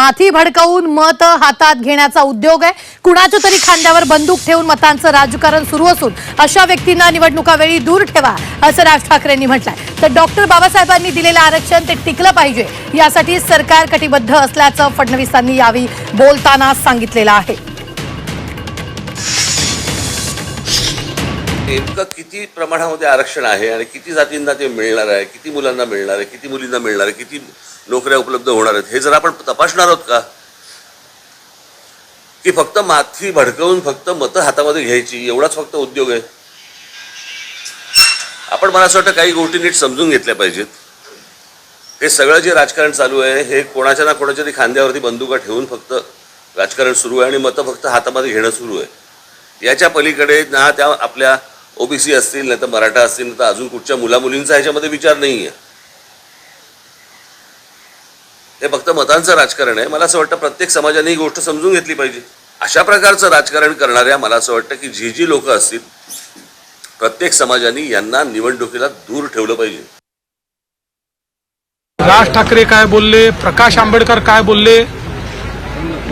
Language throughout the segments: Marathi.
माथी भडकवून मत हातात घेण्याचा उद्योग आहे. कुणाच्या तरी खांद्यावर बंदूक ठेवून मतांचं राजकारण सुरू असून अशा व्यक्तींना निवडणुकावेळी दूर ठेवा असं राज ठाकरेंनी म्हटलंय. तर डॉक्टर बाबासाहेबांनी दिलेलं आरक्षण ते टिकलं पाहिजे यासाठी सरकार कटिबद्ध असल्याचं फडणवीसांनी यावेळी बोलताना सांगितलेलं आहे. नेमकं किती प्रमाणामध्ये आरक्षण आहे आणि किती जातींना ते मिळणार आहे किती मुलांना मिळणार आहे किती मुलींना मिळणार आहे किती नोकऱ्या उपलब्ध होणार आहेत हे जर आपण तपासणार आहोत का? की फक्त माथी भडकवून फक्त मतं हातामध्ये घ्यायची एवढाच फक्त उद्योग आहे? आपण मला असं वाटतं काही गोष्टी नीट समजून घेतल्या पाहिजेत. हे सगळं जे राजकारण चालू आहे हे कोणाच्या ना कोणाच्या तरी खांद्यावरती बंदुका ठेवून फक्त राजकारण सुरू आहे आणि मतं फक्त हातामध्ये घेणं सुरू आहे. याच्या पलीकडे ना त्या आपल्या ओबीसी असतील नाही तर मराठा असतील नाही तर अजून कुठच्या मुलामुलींचा ह्याच्यामध्ये विचार नाही आहे हे फक्त मतांचं राजकारण आहे. मला असं वाटतं प्रत्येक समाजाने ही गोष्ट समजून घेतली पाहिजे. अशा प्रकारचं राजकारण करणाऱ्या मला असं वाटतं की जी जी लोक असतील प्रत्येक समाजाने यांना निवडणुकीला दूर ठेवलं पाहिजे. राज ठाकरे काय बोलले प्रकाश आंबेडकर काय बोलले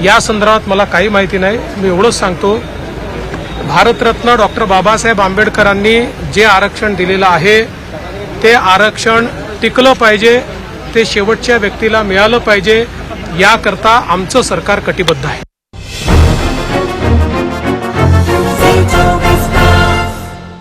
या संदर्भात मला काही माहिती नाही. मी एवढंच सांगतो. भारतरत्न डॉक्टर बाबासाहेब आंबेडकरांनी जे आरक्षण दिलेलं आहे ते आरक्षण टिकलं पाहिजे ते शेवटच्या व्यक्तीला मिळालं पाहिजे याकरता आमचं सरकार कटिबद्ध आहे.